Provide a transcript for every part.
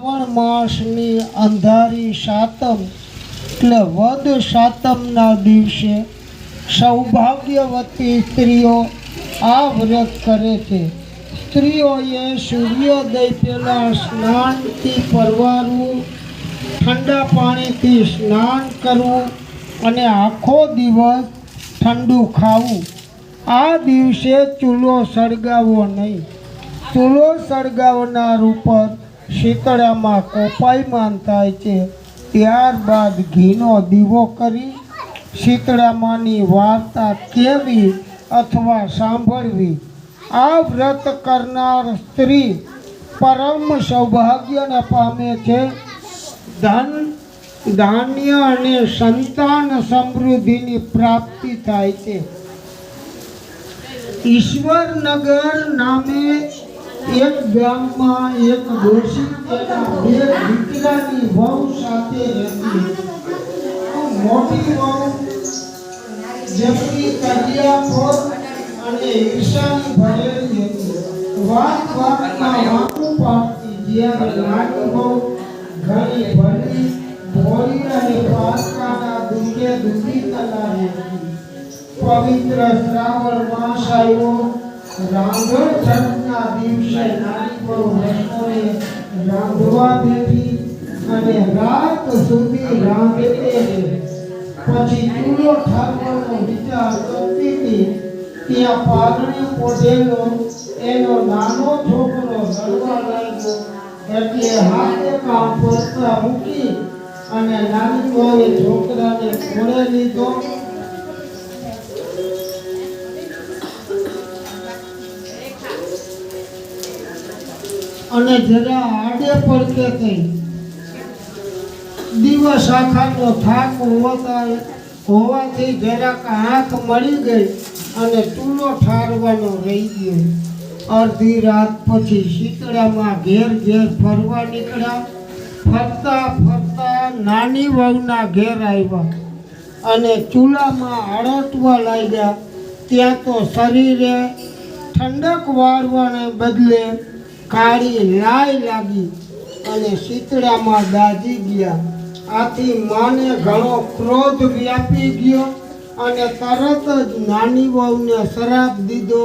શ્રાવણ માસની અંધારી સાતમ એટલે વદ સાતમના દિવસે સૌભાગ્યવતી સ્ત્રીઓ આ વ્રત કરે છે. સ્ત્રીઓએ સૂર્યોદય પહેલાં સ્નાનથી પરવારવું, ઠંડા પાણીથી સ્નાન કરવું અને આખો દિવસ ઠંડુ ખાવું. આ દિવસે ચૂલો સળગાવવો નહીં. ચૂલો સળગાવનાર ઉપર શીતળામાં કોપાયમાન થાય છે. ત્યારબાદ ઘીનો દીવો કરી શીતળામાની વાર્તા કેવી અથવા સાંભળવી. આ વ્રત કરનાર સ્ત્રી પરમ સૌભાગ્યને પામે છે. ધન, ધાન્ય અને સંતાન સમૃદ્ધિની પ્રાપ્તિ થાય છે. ઈશ્વરનગર નામે એક ગામમાં એક દોષિત તેના બે દીકરાની વહુ સાથે રહેતી. હતી. મોટી વહુ જેમની કન્યાફોર અને ઈર્ષાની ભરેલી હતી. વાત વાતમાં વાંકું પાડતી જ્યારે નાની વહુ ઘણી ભરી ભોળી અને પાસકાના દુઃખે દુઃખી કલારી હતી. પવિત્ર શ્રાવણ માસ આવ્યો. રાંધણ છઠના દિવસે નાની બહુ રસોઈ રાંધવા બેઠી અને રાત સુધી રાંધતે પછી વિચાર કરતી ત્યાં પાઘડી પોઢેલો એનો નાનો છોકરો રડવા લાગ્યો. એટલે હાથે કામ પડતા મૂકી અને નાની છોકરાને ખોળે લીધો. અને જરા આડે પડકે થઈ. દિવસ આખાનો થાક હોતા હોવાથી જરાક આંખ મળી ગઈ અને ચૂલો ઠારવાનો રહી ગયો. અડધી રાત પછી શીતળામાં ઘેર ઘેર ફરવા નીકળ્યા. ફરતા ફરતા નાની વહુના ઘેર આવ્યા અને ચૂલામાં અડટવા લાગ્યા. ત્યાં તો શરીરે ઠંડક વાળવાને બદલે કાળી લાય લાગી અને શીતળામાં દાજી ગયા. આથી માને ઘણો ક્રોધ વ્યાપી ગયો અને તરત જ નાની વહુને શ્રાપ દીધો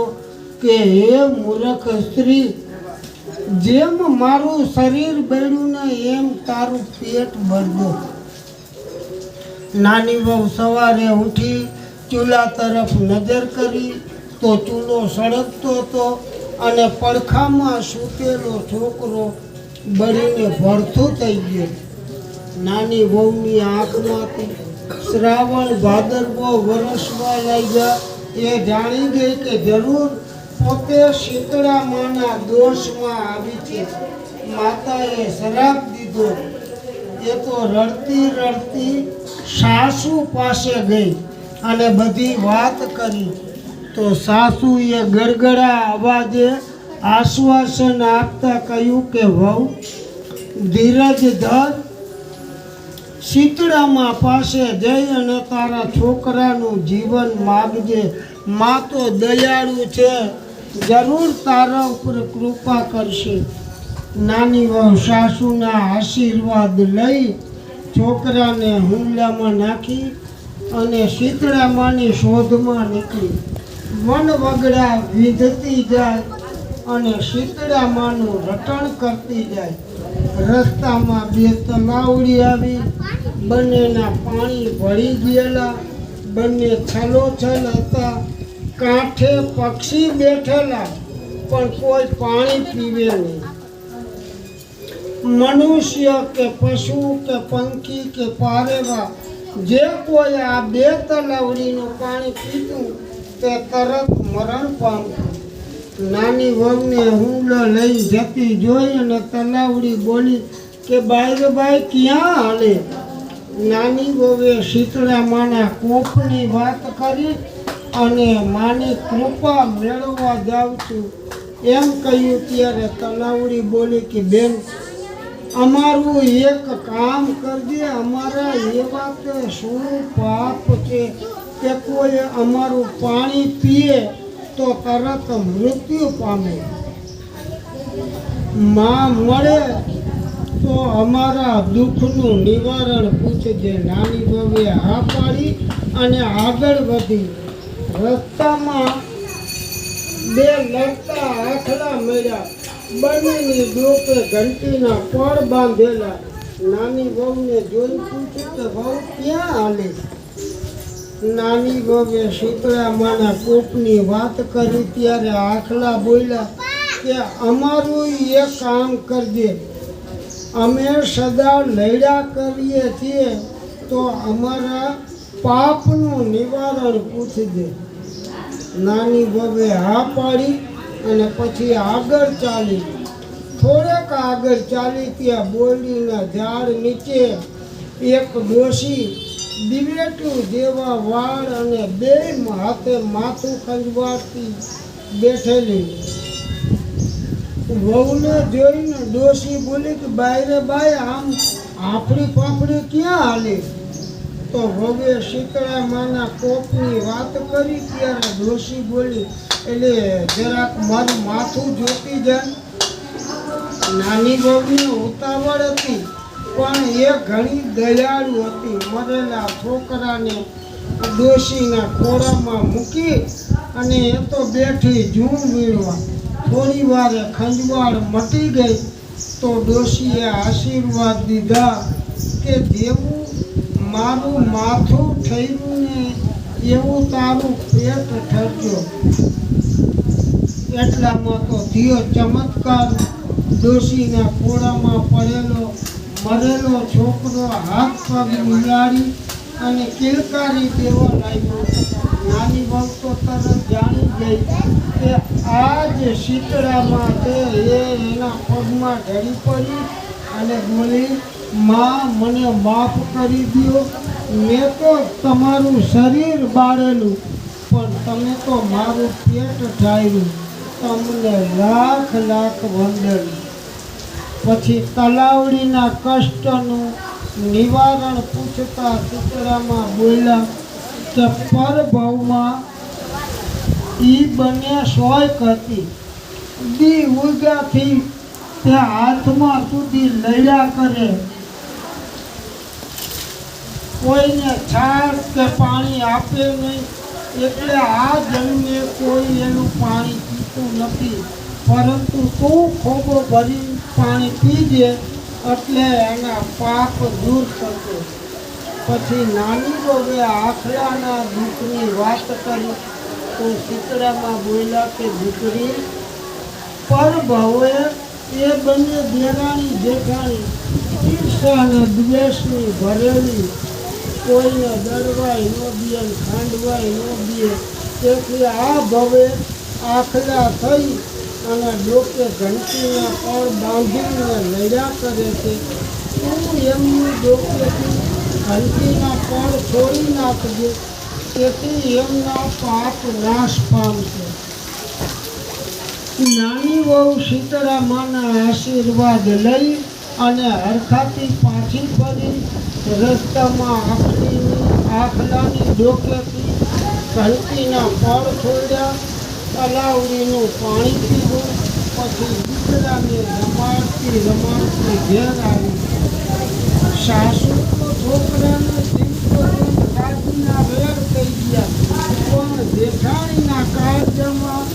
કે, હે મૂર્ખ સ્ત્રી, જેમ મારું શરીર બળ્યું ને એમ તારું પેટ બળજો નાની વહુ સવારે ઉઠી ચૂલા તરફ નજર કરી તો ચૂલો સળગતો હતો અને પડખામાં સૂતેલો છોકરો બળીને ભરથું થઈ ગયો. નાની વહુની આંખમાંથી શ્રાવણ ભાદરવો વરસવા લાગ્યા એ જાણી ગઈ કે જરૂર પોતે શીતળામાંના દોષમાં આવી છે. માતાએ શરાબ દીધો. એ તો રડતી રડતી સાસુ પાસે ગઈ અને બધી વાત કરી. તો સાસુએ ગડગડા અવાજે આશ્વાસન આપતા કહ્યું કે, વહુ, ધીરજ ધર, શીતળામાં પાસે જઈ અને તારા છોકરાનું જીવન માગજે. મા તો દયાળુ છે, જરૂર તારા ઉપર કૃપા કરશે. નાની વહુ સાસુના આશીર્વાદ લઈ છોકરાને હુમલામાં નાખી અને શીતળામાની શોધમાં નીકળી. વન વગડા વિધતી જાય અને શીતળામાંનું રટણ કરતી જાય. રસ્તામાં બે તલાવડી આવી, બંનેના પાણી ભળી ગયેલા, બંને છલોછલ હતા. કાંઠે પક્ષી બેઠેલા, પણ કોઈ પાણી પીવે નહીં. મનુષ્ય કે પશુ કે પંખી કે પારેવા, જે કોઈ આ બે તલાવડીનું પાણી પીતું તે તરત મરણ પામતું નાની વહુને હુંડો લઈ જતી જોઈ અને તલાવડી બોલી કે બાઈ બાઈ ક્યાં હાલે? નાની વહુએ શીતળા માના કોપની વાત કરી અને માની કૃપા મેળવવા જાઉં છું. એમ કહ્યું ત્યારે તલાવડી બોલી કે, બેન, અમારું એક કામ કરજે, અમારા એવા કે શું પાપ છે? કે કોઈ અમારું પાણી પીએ તો તરત મૃત્યુ પામે. માં મળે તો અમારા દુઃખનું નિવારણ પૂછજે. નાની બહુએ હા પાડી અને આગળ વધી. રસ્તામાં બે લડતા આખલા મળ્યા. બંનેની ડોકે ઘંટીના પડ બાંધેલા. નાની વહુને જોઈ પૂછ્યું કે, વહુ, ક્યાં હાલે નાની વહુએ શીતળામાના કોપની વાત કરી ત્યારે આખલા બોલ્યા કે અમારું એક કામ કરજે. અમે સદા લડ્યા કરીએ છીએ તો અમારા પાપનું નિવારણ પૂછજે. નાની ભોગે હા પાડી અને પછી આગળ ચાલી. થોડેક આગળ ચાલી ત્યાં બોલીના ઝાડ નીચે એક ડોશી દિવેટું જેવા વાળ અને બે હાથે માથું ખંજવાળતી બેઠેલી. વહુને જોઈને ડોશી બોલી કે, બાયરે બાય, આમ આફડી પાફડી ક્યાં હાલી? તો વહુએ શીતળા માના કોપની વાત કરી ત્યારે ડોશી બોલી, એટલે જરાક મારું માથું જોતી જાય નાની વહુને ઉતાવળ હતી. પણ એ ઘણી દયાળુ હતી. મરેલા છોકરાને ડોશીના ખોળામાં મૂકી અને એ તો બેઠી જૂન વીણવા. થોડી વારે ખંજવાળ મટી ગઈ તો ડોશીએ આશીર્વાદ દીધા કે જેવું મારું માથું થયું ને એવું તારું પેટ ઠરજો. એટલામાં તો ધીયો ચમત્કાર ડોશીના ખોળામાં પડેલો મરેલો છોકરો હાથ પગ ઉલાડી અને કિલકારી દેવા લાગ્યો. નાની તો તરત જાણી ગઈ કે આ જે શીતળામાં માટે એ એના પગમાં ઢળી પડી અને બોલી, માં, મને માફ કરી દો મેં તો તમારું શરીર બાળેલું, પણ તમે તો મારું પેટ ઠાર્યું તમને લાખ લાખ વંદન. પછી તલાવડીના કષ્ટનું નિવારણ પૂછતા સુતરામાં બોલ્યા કે પરભવમાં ઈ બંને સોયક હતી દી ઉગાથી તે હાથમાં સુધી લડ્યા કરે. કોઈને છાશ કે પાણી આપે નહીં, એટલે આ જન્મે કોઈ એનું પાણી પીતું નથી. પરંતુ તું ખોબો ભરી પાણી પીજે એટલે એના પાપ દૂર થશે. પછી નાની બોવે આખલાના દુઃખની વાત કરી, તો શીતળામાં બોલ્યા કે દીકરી, પર ભવે એ બંને દેરાણી જેઠાણી ઈર્ષા અને દ્વેષની ભરેલી, કોઈને દરવાય ન દે, ખાંડવાય ન દે, તેથી આ ભવે આખલા થઈ અને લોકે ઘંટીના પળ બાંધીને લડ્યા કરે છે. તું એમની ડોકેથી ઘંટીના પળ છોડી નાખજે? તેથી એમના પાપ નાશ પામશે નાની વહુ શીતળા આશીર્વાદ લઈ અને હરખાથી પાછી ફરી રસ્તામાં આખલીની આખલાની ડોકેથી ઘંટીના પળ છોડ્યા તલાવડીનું પાણી પીવું પછી દીકરાને રમાડતી રમાડતી ઘેર આવી. સાસુ છોકરાને જીવતો વેર થઈ ગયા, પણ જેઠાણીના કાર્યમાં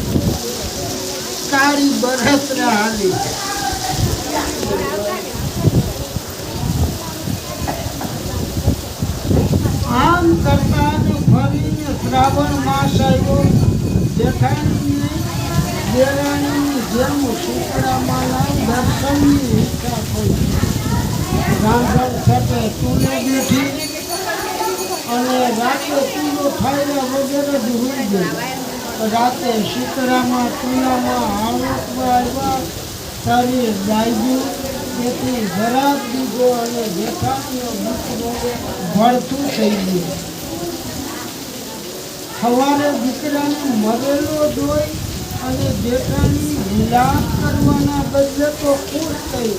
કાળી બરસરા હાલી આમ કરતા જ ફરીને શ્રાવણ માસ આવ્યો દેરાણીની જેમ શીતળામાના દર્શનની થઈ રાંધણ સાથે ચૂલે બેઠી અને રાતે ચૂલો ખાયલા વગેરે જ હોઈ ગઈ રાતે શીતળામાં ચૂલામાં આવકમાં આવ્યા તારી ગાયું તેથી જરાક દીધો અને જેઠાણીનો દીકરો ભળતું થઈ ગયું. સવારે દીકરાને મરેલો જોઈ અને જેઠાની વિલાપ કરવાના બદલે તો ખુશ થઈ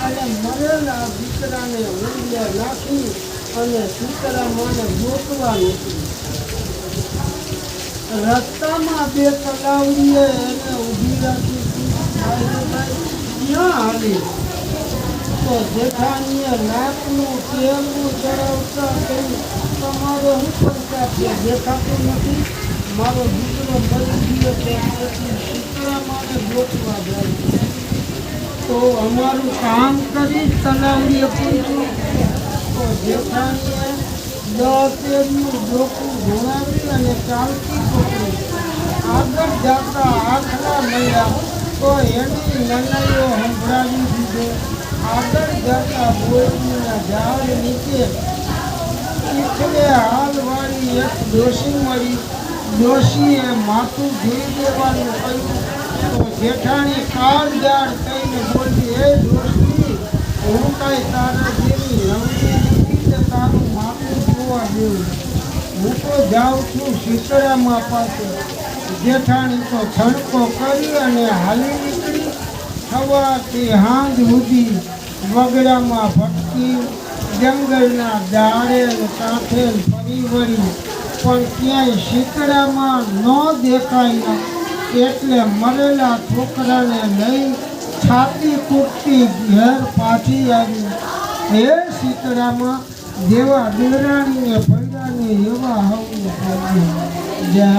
અને મરેલા દીકરાને ઊંડિયા નાખી અને સીતારામાને મોકવા નથી રસ્તામાં બે તલાવડીએ એને ઊભી રાખી ક્યાં હાલી? તો જેઠાનીએ નાકનું તેલનું ચડાવતા તમારો હું પંચાયત છે નથી મારો દીકરો મરી ગયો તેથી શીતળા જાય તો અમારું કામ કરી તલાવડીએ પૂછ્યું તો જેઠાણીએ અને ચાલતી આગળ જતા આખલા મળ્યા. તો એની નનાઈઓ સંભળાવી દીધો. આગળ જતા બોરીના ઝાડ નીચે ચીખલે હાલવાળી એક દોષી મળી. દોષીએ માથું ધોઈ દેવાનું કહ્યું. તો જેઠાણી કાળજાળ થઈને બોલી, એ ડોશી, હું કાંઈ તારા જેવી નવરી તારું માથું જોવા દેવું હું તો જાઉં છું જેઠાણી તો છણકો કરી અને હાલી નીકળી. સવારથી હાંજ સુધી વગડામાં ભટકી જંગલના દાડે સાથે ફરી વળી પણ ક્યાંય શીતળામાં ન દેખાય એટલે મરેલા છોકરાને લઈ છાતી કૂટતી ઘેર પાછી આવી. હે શીતળામાં, જેવા દેરાણીને પૈડાને એવા હવું જય